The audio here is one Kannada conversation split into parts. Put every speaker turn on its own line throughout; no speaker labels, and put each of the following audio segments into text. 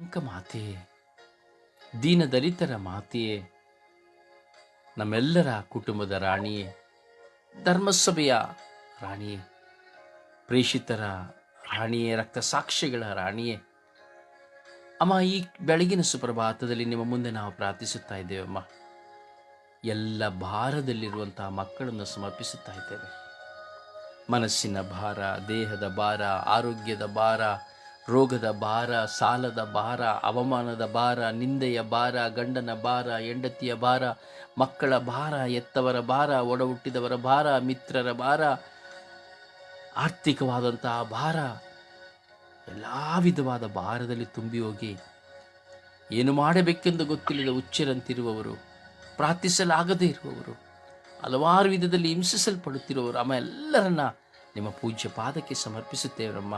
ಅಂಕ ಮಾತೆಯೇ ದೀನ ದಲಿತರ ಮಾತೆಯೇ, ನಮ್ಮೆಲ್ಲರ ಕುಟುಂಬದ ರಾಣಿಯೇ, ಧರ್ಮಸಭೆಯ ರಾಣಿಯೇ, ಪ್ರೇಷಿತರ ರಾಣಿಯೇ, ರಕ್ತ ಸಾಕ್ಷಿಗಳ ರಾಣಿಯೇ. ಅಮ್ಮ, ಈ ಬೆಳಗಿನ ಸುಪ್ರಭಾತದಲ್ಲಿ ನಿಮ್ಮ ಮುಂದೆ ನಾವು ಪ್ರಾರ್ಥಿಸುತ್ತಾ ಇದ್ದೇವಮ್ಮ. ಎಲ್ಲ ಭಾರದಲ್ಲಿರುವಂತಹ ಮಕ್ಕಳನ್ನು ಸಮರ್ಪಿಸುತ್ತಾ ಇದ್ದೇವೆ. ಮನಸ್ಸಿನ ಭಾರ, ದೇಹದ ಭಾರ, ಆರೋಗ್ಯದ ಭಾರ ರೋಗದ ಭಾರ, ಸಾಲದ ಭಾರ, ಅವಮಾನದ ಭಾರ, ನಿಂದೆಯ ಭಾರ, ಗಂಡನ ಭಾರ, ಹೆಂಡತಿಯ ಭಾರ, ಮಕ್ಕಳ ಭಾರ ಎತ್ತವರ ಭಾರ ಒಡ ಹುಟ್ಟಿದವರ ಭಾರ, ಮಿತ್ರರ ಭಾರ, ಆರ್ಥಿಕವಾದಂತಹ ಭಾರ, ಎಲ್ಲ ವಿಧವಾದ ಭಾರದಲ್ಲಿ ತುಂಬಿ ಹೋಗಿ ಏನು ಮಾಡಬೇಕೆಂದು ಗೊತ್ತಿಲ್ಲದ ಹುಚ್ಚರಂತಿರುವವರು, ಪ್ರಾರ್ಥಿಸಲಾಗದೇ ಇರುವವರು, ಹಲವಾರು ವಿಧದಲ್ಲಿ ಹಿಂಸಿಸಲ್ಪಡುತ್ತಿರುವವರು ಅಮ್ಮ ಎಲ್ಲರನ್ನ ನಿಮ್ಮ ಪೂಜ್ಯ ಪಾದಕ್ಕೆ ಸಮರ್ಪಿಸುತ್ತೇವರಮ್ಮ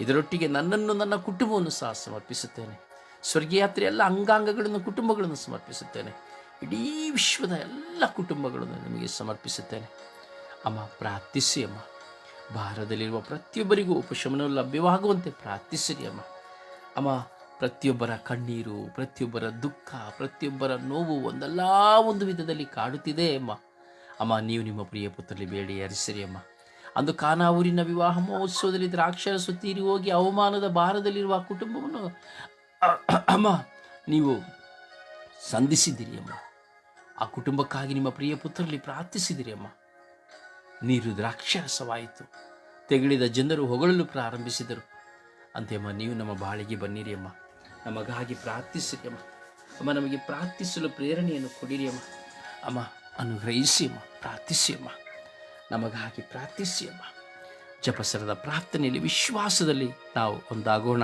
ಇದರೊಟ್ಟಿಗೆ ನನ್ನನ್ನು ನನ್ನ ಕುಟುಂಬವನ್ನು ಸಹ ಸಮರ್ಪಿಸುತ್ತೇನೆ. ಸ್ವರ್ಗಯಾತ್ರೆ ಎಲ್ಲ ಅಂಗಾಂಗಗಳನ್ನು, ಕುಟುಂಬಗಳನ್ನು ಸಮರ್ಪಿಸುತ್ತೇನೆ. ಇಡೀ ವಿಶ್ವದ ಎಲ್ಲ ಕುಟುಂಬಗಳನ್ನು ನಿಮಗೆ ಸಮರ್ಪಿಸುತ್ತೇನೆ. ಅಮ್ಮ, ಪ್ರಾರ್ಥಿಸಿ ಅಮ್ಮ. ಭಾರತದಲ್ಲಿರುವ ಪ್ರತಿಯೊಬ್ಬರಿಗೂ ಉಪಶಮನ ಲಭ್ಯವಾಗುವಂತೆ ಪ್ರಾರ್ಥಿಸಿರಿ ಅಮ್ಮ. ಅಮ್ಮ, ಪ್ರತಿಯೊಬ್ಬರ ಕಣ್ಣೀರು, ಪ್ರತಿಯೊಬ್ಬರ ದುಃಖ, ಪ್ರತಿಯೊಬ್ಬರ ನೋವು ಒಂದಲ್ಲ ಒಂದು ವಿಧದಲ್ಲಿ ಕಾಡುತ್ತಿದೆ ಅಮ್ಮ. ಅಮ್ಮ, ನೀವು ನಿಮ್ಮ ಪ್ರಿಯ ಪುತ್ರಲಿ ಬೇಡಿ ಹರಿಸಿರಿ ಅಮ್ಮ. ಅಂದು ಕಾನಾವೂರಿನ ವಿವಾಹ ಮಹೋತ್ಸವದಲ್ಲಿ ದ್ರಾಕ್ಷರಸು ತೀರಿ ಹೋಗಿ ಅವಮಾನದ ಭಾರದಲ್ಲಿರುವ ಕುಟುಂಬವನ್ನು, ಅಮ್ಮ, ನೀವು ಸಂಧಿಸಿದ್ದೀರಿ ಅಮ್ಮ. ಆ ಕುಟುಂಬಕ್ಕಾಗಿ ನಿಮ್ಮ ಪ್ರಿಯ ಪುತ್ರರಲ್ಲಿ ಪ್ರಾರ್ಥಿಸಿದಿರಿ ಅಮ್ಮ. ನೀರು ದ್ರಾಕ್ಷರಸವಾಯಿತು. ತೆಗಳಿದ ಜನರು ಹೊಗಳಲು ಪ್ರಾರಂಭಿಸಿದರು. ಅಂತೆಯಮ್ಮ, ನೀವು ನಮ್ಮ ಬಾಳಿಗೆ ಬನ್ನಿರಿ ಅಮ್ಮ. ನಮಗಾಗಿ ಪ್ರಾರ್ಥಿಸಿರಿ ಅಮ್ಮ. ಅಮ್ಮ, ನಮಗೆ ಪ್ರಾರ್ಥಿಸಲು ಪ್ರೇರಣೆಯನ್ನು ಕೊಡಿರಿ ಅಮ್ಮ. ಅಮ್ಮ, ಅನುಗ್ರಹಿಸಿ ಅಮ್ಮ. ಪ್ರಾರ್ಥಿಸಿ ಅಮ್ಮ. ನಮಗಾಗಿ ಪ್ರಾರ್ಥಿಸಿ ಅಮ್ಮ ಜಪಸರದ ಪ್ರಾರ್ಥನೆಯಲ್ಲಿ, ವಿಶ್ವಾಸದಲ್ಲಿ ನಾವು ಒಂದಾಗೋಣ.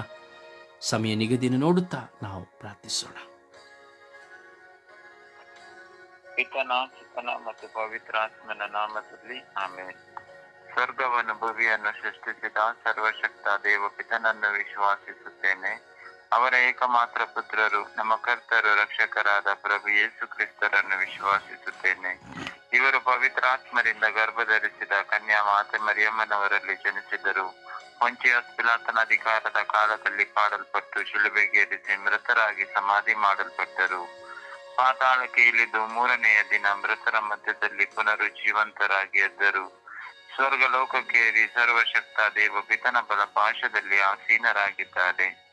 ಸಮಯ ನಿಗದಿಯನ್ನು ನೋಡುತ್ತಾ ನಾವು ಪ್ರಾರ್ಥಿಸೋಣ.
ಪಿತನ ಮತ್ತು ಪವಿತ್ರಾತ್ಮನ ನಾಮದಲ್ಲಿ ಆಮೇಲೆ ಸ್ವರ್ಗವನ್ನು, ಭುವಿಯನ್ನು ಸೃಷ್ಟಿಸಿದ ಸರ್ವಶಕ್ತ ದೇವ ಪಿತನನ್ನು ವಿಶ್ವಾಸಿಸುತ್ತೇನೆ. ಅವರ ಏಕಮಾತ್ರ ಪುತ್ರರು, ನಮ್ಮ ಕರ್ತರು, ರಕ್ಷಕರಾದ ಪ್ರಭು ಯೇಸು ಕ್ರಿಸ್ತರನ್ನು ವಿಶ್ವಾಸಿಸುತ್ತೇನೆ. ಇವರು ಪವಿತ್ರಾತ್ಮರಿಂದ ಗರ್ಭಧರಿಸಿದ ಕನ್ಯಾ ಮಾತೆ ಮರಿಯಮ್ಮನವರಲ್ಲಿ ಜನಿಸಿದರು ಪೊಂಚಿಯಸ್ ಪಿಲಾತನ ಅಧಿಕಾರದ ಕಾಲದಲ್ಲಿ ಪಾಡಲ್ಪಟ್ಟು ಶಿಲುಬೆಗೇರಿಸಿ ಮೃತರಾಗಿ ಸಮಾಧಿ ಮಾಡಲ್ಪಟ್ಟರು. ಪಾತಾಳಕ್ಕೆ ಇಳಿದು ಮೂರನೆಯ ದಿನ ಮೃತರ ಮಧ್ಯದಲ್ಲಿ ಪುನರುಜ್ಜೀವಂತರಾಗಿ ಎದ್ದರು. ಸ್ವರ್ಗ ಲೋಕಕ್ಕೇರಿ ಸರ್ವಶಕ್ತ ದೇವ ಪಿತನ ಬಲ ಪಾಶದಲ್ಲಿ ಆಸೀನರಾಗಿದ್ದಾರೆ.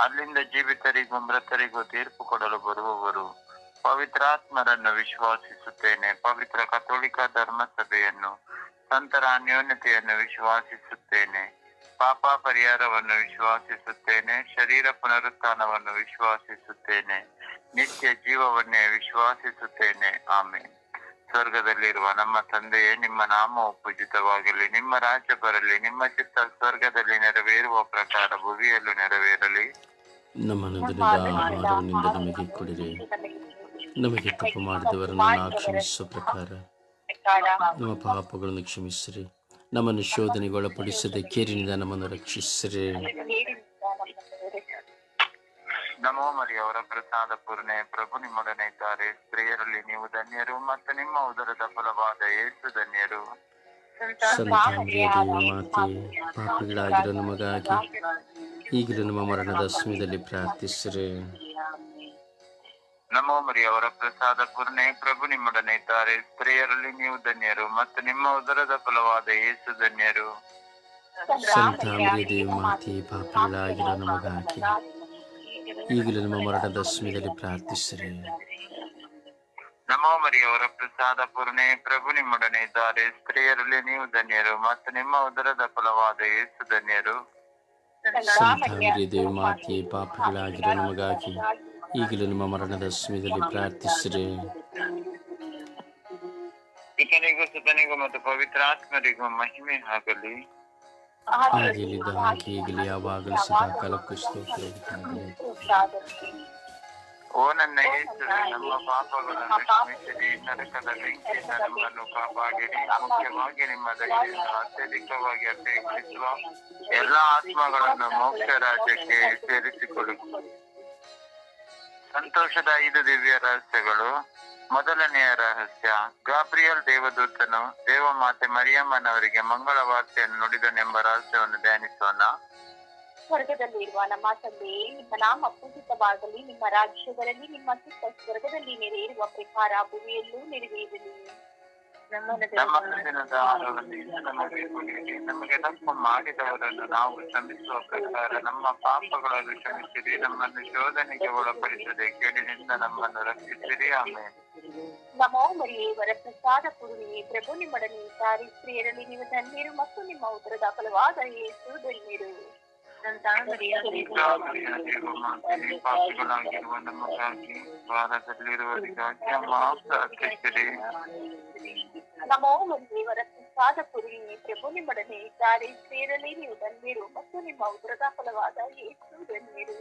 ಅಲ್ಲಿಂದ ಜೀವಿತರಿಗೂ ಮೃತರಿಗೂ ತೀರ್ಪು ಕೊಡಲು ಬರುವವರು ಪವಿತ್ರಾತ್ಮರನ್ನು ವಿಶ್ವಾಸಿಸುತ್ತೇನೆ. ಪವಿತ್ರ ಕಥೋಲಿಕ ಧರ್ಮಸಭೆಯನ್ನು ಸಂತರ ಅನ್ಯೋನ್ಯತೆಯನ್ನು ವಿಶ್ವಾಸಿಸುತ್ತೇನೆ. ಪಾಪ ಪರಿಹಾರವನ್ನು ವಿಶ್ವಾಸಿಸುತ್ತೇನೆ. ಶರೀರ ಪುನರುತ್ಥಾನವನ್ನು ವಿಶ್ವಾಸಿಸುತ್ತೇನೆ. ನಿತ್ಯ ಜೀವವನ್ನೇ ವಿಶ್ವಾಸಿಸುತ್ತೇನೆ. ಆಮೇಲೆ ಸ್ವರ್ಗದಲ್ಲಿರುವ ನಮ್ಮ ತಂದೆಯೇ ನಿಮ್ಮ ನಾಮವು ಉಪಜಿತವಾಗಲಿ ನಿಮ್ಮ ರಾಜ್ಯ ಬರಲಿ. ನಿಮ್ಮ ಚಿತ್ತ ಸ್ವರ್ಗದಲ್ಲಿ ನೆರವೇರುವ ಪ್ರಕಾರ ಭುವಿಯಲ್ಲೂ ನೆರವೇರಲಿ.
ನಮ್ಮ ನಮಗೆ ಕೊಡಿರಿ. ನಮಗೆ ತಪ್ಪು ಮಾಡಿದವರನ್ನು ಕ್ಷಮಿಸುವ ಪ್ರಕಾರ. ನಮ್ಮ ಪಾಪಗಳನ್ನು ಕ್ಷಮಿಸಿರಿ. ನಮ್ಮನ್ನು ಶೋಧನೆಗೆ ಒಳಪಡಿಸದೆ ಕೇರಿನಿಂದ ನಮ್ಮನ್ನು ರಕ್ಷಿಸಿರಿ.
ನಮೋ ಮರಿಯವರ ಪ್ರಸಾದ ಪೂರ್ಣೆ ಪ್ರಭು ನಿಮ್ಮೊಡನೆ ಇದ್ದಾರೆ. ಸ್ತ್ರೀಯರಲ್ಲಿ ನೀವು ಧನ್ಯರು ಮತ್ತು ನಿಮ್ಮ ಉದರದ ಫಲವಾದ ಏಸು ಧನ್ಯರು.
ಮಾತೆ ಪಾಪಿಗಳಾಗಿರೋ ನಮಗಾಗಿ ಈಗಲೂ ನಮ್ಮ ಮರಣದ ಸಮಯದಲ್ಲಿ ಪ್ರಾರ್ಥಿಸಿರಿ.
ನಮೋ ಮರಿಯವರ ಪ್ರಸಾದ ಪೂರ್ಣೆ ಪ್ರಭು ನಿಮ್ಮೊಡನೆ ಇದ್ದಾರೆ. ಸ್ತ್ರೀಯರಲ್ಲಿ ನೀವು ಧನ್ಯರು ಮತ್ತು ನಿಮ್ಮ ಉದರದ ಫಲವಾದ ಯೇಸು ಧನ್ಯರು.
ಸಂತಾಂದ್ರಿಯ ದೇವ ಮಾತೆ ಪಾಪಿಗಳಾಗಿರೋ ನಮಗಾಗಿ ಈಗಲೂ ನಮ್ಮ ಮರಣದ ಸಮಯದಲ್ಲಿ ಪ್ರಾರ್ಥಿಸಿರಿ.
ನಮೋ ಮರಿಯವರ ಪ್ರಸಾದ ಪೂರ್ಣೆ ಪ್ರಭು ನಿಮ್ಮೊಡನೆ ಇದ್ದಾರೆ. ಸ್ತ್ರೀಯರಲ್ಲಿ ನೀವು ಧನ್ಯರು ಮತ್ತು ನಿಮ್ಮ ಉದರದ ಫಲವಾದ ಯೇಸು ಧನ್ಯರು.
ಸಂತಾಂದ್ರಿಯ ದೇವ ಮಾತೆ ಪಾಪಿಗಳಾಗಿರೋ ನಮಗಾಗಿ ಈಗಲೂ ನಿಮ್ಮ ಮರಣದ ಸಮಯದಲ್ಲಿ ಪ್ರಾರ್ಥಿಸಿರಿ.
ಪಿತನಿಗೂ ಸುತನಿಗೂ ಮತ್ತು ಪವಿತ್ರಾತ್ಮರಿಗೂ ಮಹಿಮೆ ಆಗಲಿ.
ಆಗಿಲಿದ್ದ ಹಾಗೆ ಈಗಲೇ ಯಾವಾಗಲೂ ಸದಾ ಕಾಲಕ್ಕೂ ಸ್ತೋತ್ರವಾಗುತ್ತದೆ.
ಓ ನನ್ನ ಯೇಸುವೆ ನಮ್ಮ ಪಾಪಗಳನ್ನು ಕ್ಷಮಿಸಿರಿ. ನರಕದ ಬೆಂಕಿಯಿಂದ ನಮ್ಮನ್ನು ಕಾಪಾಡಿರಿ. ಮುಖ್ಯವಾಗಿ ನಿಮ್ಮ ದಯೆಯನ್ನು ಅತ್ಯಧಿಕವಾಗಿ ಅಪೇಕ್ಷಿಸುವ ಎಲ್ಲ ಆತ್ಮಗಳನ್ನು ಮೋಕ್ಷ ರಾಜ್ಯಕ್ಕೆ ಸೇರಿಸಿಕೊಡಿ. ಸಂತೋಷದ ಐದು ದಿವ್ಯ ರಹಸ್ಯಗಳು. ಮೊದಲನೆಯ ರಹಸ್ಯ, ಗಾಬ್ರಿಯಲ್ ದೇವದೂತನು ದೇವಮಾತೆ ಮರಿಯಮ್ಮನವರಿಗೆ ಮಂಗಳ ವಾರ್ತೆಯನ್ನು ನುಡಿದನೆಂಬ ರಹಸ್ಯವನ್ನು ಧ್ಯಾನಿಸೋಣ.
ಸ್ವರ್ಗದಲ್ಲಿರುವ ನಮ್ಮ ತಂದೆ ನಿಮ್ಮ ನಾಮ ಪೂಜಿತವಾಗಲಿ, ನಿಮ್ಮ ರಾಜ್ಯಗಳಲ್ಲಿ, ನಿಮ್ಮ ಸುತ್ತ ಸ್ವರ್ಗದಲ್ಲಿ ನೆರೆಯಿರುವ ಪ್ರಕಾರ ಭೂಮಿಯಲ್ಲೂ ನೆರವೇರಲಿ
ನಮ್ಮ ಆಹಾರವನ್ನು ಇಂದು ನಮಗೆ ಕೊಡಿರಿ ನಮಗೆ ತಪ್ಪು ಮಾಡಿದವರನ್ನು ನಾವು ಕ್ಷಮಿಸುವ ಪ್ರಕಾರ ನಮ್ಮ ಪಾಪಗಳನ್ನು ಕ್ಷಮಿಸಿರಿ, ನಮ್ಮನ್ನು ಶೋಧನೆಗೆ ಒಳಪಡಿಸದೆ ಕೇಳಿನಿಂದ ನಮ್ಮನ್ನು ರಕ್ಷಿಸಿರಿ. ಆಮೇಲೆ
ನಮೋ ಮರಿಯೇ ವರ ಪ್ರಸಾದ ಪೂರ್ಣಿಯೇ ಪ್ರಭು ನಿಮ್ಮೊಡನೆ ಸ್ತ್ರೀಯರಲ್ಲಿ ನೀವು ಧನ್ಯರು ಮತ್ತು ನಿಮ್ಮ ಉದರದ ಫಲವಾದ ಯೇಸು ಧನ್ಯರು
ಪಾಪಿಗಳಾಗಿರುವ ನಮಗಾಗಿ ವಾರದಲ್ಲಿರುವವರಿಗಾಗಿ ಅಮ್ಮ ಪ್ರಾರ್ಥಿಸಿರಿ
ನಮೋ ಮರಿಯೇ ವರ ಪ್ರಸಾದ ಪೂರ್ಣಿಯೇ ಪ್ರಭು ನಿಮ್ಮೊಡನೆ ಇದ್ದಾರೆ ಸ್ತ್ರೀಯರಲ್ಲಿ ನೀವು ಧನ್ಯರು ಮತ್ತು ನಿಮ್ಮ ಉದರದ ಫಲವಾದ ಯೇಸು ಧನ್ಯರು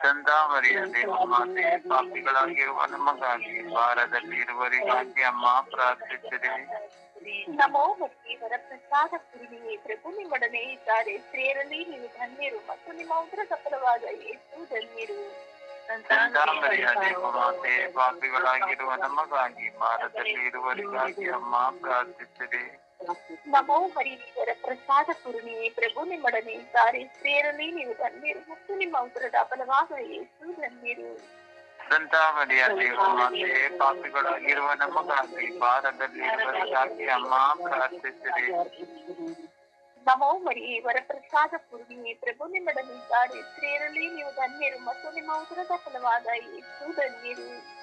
ಚಂದಾಮರಿಯ ದೇವಮಾತೆ ಪಾಪಿಗಳಾಗಿರುವ ನಮಗಾಗಿ ವಾರದಲ್ಲಿ ಇರುವವರಿಗಾಗಿ ಅಮ್ಮ ಪ್ರಾರ್ಥಿಸಿರಿ
ನಮೋ ಮರಿಯೇ ವರ ಪ್ರಸಾದ ಪೂರ್ಣಿಯೇ ಪ್ರಭು ನಿಮ್ಮೊಡನೆ ಇದ್ದಾರೆ ಸ್ತ್ರೀಯರಲ್ಲಿ ನೀವು ಧನ್ಯರು ಮತ್ತು ನಿಮ್ಮ ಉದರದ ಫಲವಾದ ಯೇಸು ಧನ್ಯರು
ಚಂದಾಮರಿಯ ದೇವಮಾತೆ ಪಾಪಿಗಳಾಗಿರುವ ನಮಗಾಗಿ ವಾರದಲ್ಲಿ ಇರುವವರಿಗಾಗಿ ಅಮ್ಮ ಪ್ರಾರ್ಥಿಸಿರಿ
ನಮೋ ಮರೀಶ್ವರ ಪ್ರಸಾದ ಪೂರ್ಣಿಯೇ ಪ್ರಭು ನಿಮ್ಮೊಡನೆ ಇದ್ದಾರೆ ಸ್ತ್ರೀಯರಲ್ಲಿ ನೀವು ಧನ್ಯರು ಮತ್ತು ನಿಮ್ಮ ಉದರದ ಫಲವಾದ ಯೇಸು ಧನ್ಯರು
ಸಂತಾಮರಿಯ ದೇವಮಾತೆ ಪಾಪಿಗಳಾಗಿರುವ ನಮಗಾಗಿ ವಾರದಲ್ಲಿ ಸಾಕ್ಷಿ ಅಮ್ಮ ಪ್ರಾರ್ಥಿಸಿರಿ.
ನಮೋ ಮರಿಯೇ ವರ ಪ್ರಸಾದ ಪೂರ್ಣಿಯೇ ಪ್ರಭು ನಿಮ್ಮೊಡನೆ ಇದ್ದಾರೆ ಸ್ತ್ರೀಯರಲ್ಲಿ ನೀವು ಧನ್ಯರು ಮತ್ತು ನಿಮ್ಮ ಉದರದ ಫಲವಾದ ಯೇಸು ಧನ್ಯರು.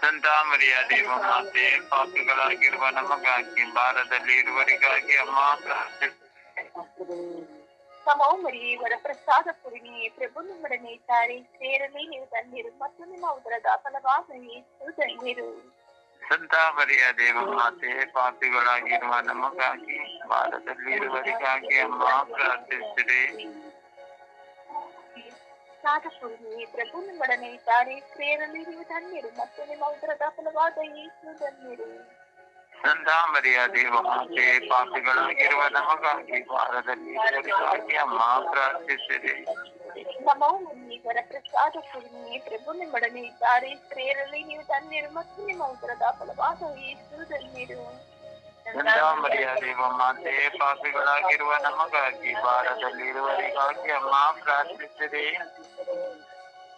ಸಂತಾಮರಿಯ ದೇವಮಾತೆ ಪಾಪಿಗಳಾಗಿರುವ ನಮಗಾಗಿ ಭಾರತದಲ್ಲಿ ಇರುವರಿಗಾಗಿ ಅಮ್ಮ ಪ್ರಾರ್ಥಿಸಿರಿ.
ನಮೋ ಮರಿಯೇ ವರ ಪ್ರಸಾದ ಪೂರ್ಣಿಯೇ ಪ್ರಭು ನಿಮ್ಮೊಡನೆ ಇದ್ದಾರೆ ಸ್ತ್ರೀಯರಲ್ಲಿ ನೀವು ಧನ್ಯರು ಮತ್ತು ನಿಮ್ಮ ಉದರದ ಫಲವಾದ ಯೇಸು ಧನ್ಯರು
ಸಂತಾಮರಿಯ ದೇವಮಾತೆ ಪಾಪಿಗಳಾಗಿರುವ ನಮಗಾಗಿ ವಾರದಲ್ಲಿ ಇರುವವರಿಗಾಗಿ ಅಮ್ಮ ಪ್ರಾರ್ಥಿಸಿರಿ
ಪ್ರಸಾದ ಪೂರ್ಣಿಯೇ ಪ್ರಭು ನಿಮ್ಮೊಡನೆ ಇದ್ದಾರೆ ಸ್ತ್ರೀಯರಲ್ಲಿ ನೀವು ಧನ್ಯರು ಮತ್ತು ನಿಮ್ಮ ಉದರದ ಫಲವಾದ ಯೇಸು ಧನ್ಯರು
ಸಂತಾಮರಿಯ ದೇವಮಾತೆ ಪಾಪಿಗಳಾಗಿರುವ ನಮಗಾಗಿ ವಾರದಲ್ಲಿ ಇರುವವರಿಗಾಗಿ ಅಮ್ಮ ಪ್ರಾರ್ಥಿಸಿರಿ
ನಮೋ ಮುನೀಶ್ವರ ಪ್ರಸಾದ ಪೂರ್ಣಿಯೇ ಪ್ರಭು ನಿಮ್ಮೊಡನೆ ಇದ್ದಾರೆ. ಸ್ತ್ರೀಯರಲ್ಲಿ ನೀವು ತನ್ನಿರು ಮತ್ತು ನಿಮ್ಮ ಉದರದ ಫಲವಾದ ಯೇಸುದಲ್ಲಿರು
ಸಂತಾಮರಿಯ ದೇವಮಾತೆ ಪಾಪಿಗಳಾಗಿರುವ ನಮಗಾಗಿ ವಾರದಲ್ಲಿ ಇರುವರಿಗಾಗಿ ಅಮ್ಮ ಪ್ರಾರ್ಥಿಸಿರಿ